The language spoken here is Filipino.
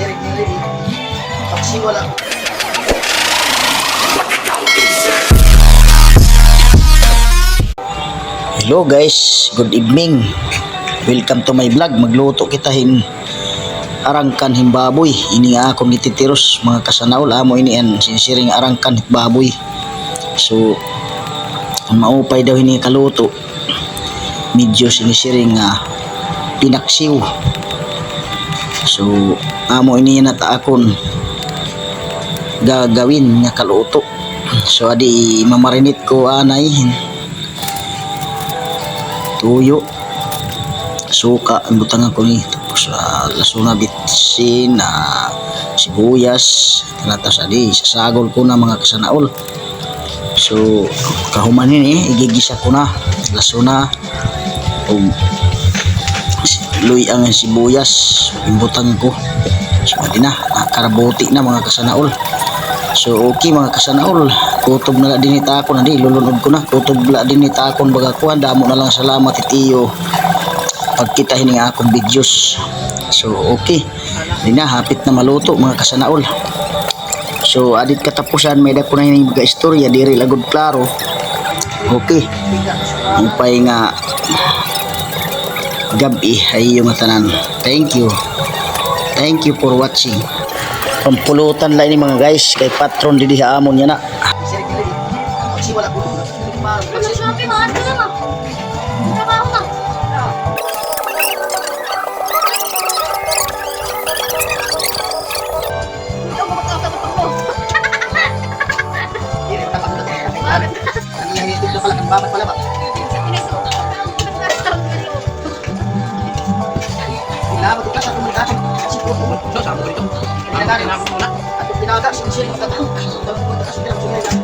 Hello guys, good evening. Welcome to my vlog. Magluto kita hin arangkan himbaboy. Ini nga akong gititiros mga kasanaol amo ini an sinsiring arangkan baboy. So maupay daw ini kaluto. Medyo sinisiring nga pinaksiw. So amo ini nata akon gagawin nga kaluto. So adi mamarinit ko anay. Tuyo. Suka ang butang ako ni. Tapos uh, lasuna bitsin na sibuyas. Tinatas adi sasagol ko na mga kasanaol. So kahuman ini igigisa ko na. Lasuna. O luy ang sibuyas. Imbutang ko. So na nakarabuti na mga kasanaol. So okay mga kasanaol, kutob na din ita ako na di, lulunod ko na, kutob na din ita akong baga kuhan, damo na lang salamat itiyo pagkita hining akong videos. So okay, di na, hapit na maluto mga kasanaol. So adit katapusan, may dako na hining baga istorya, diri lagod klaro. Okay, upay nga gabi ay yung tanan. Thank you. Thank you for watching. Pampulutan lang ni mga guys kay patron di sa amon niya na. Shopping mo, ano lang ah. Trabaho na. Ikaw makakatapat mo. Pinaka, sinisili ko tatang. Tatang ko, takas nila, sunay lang.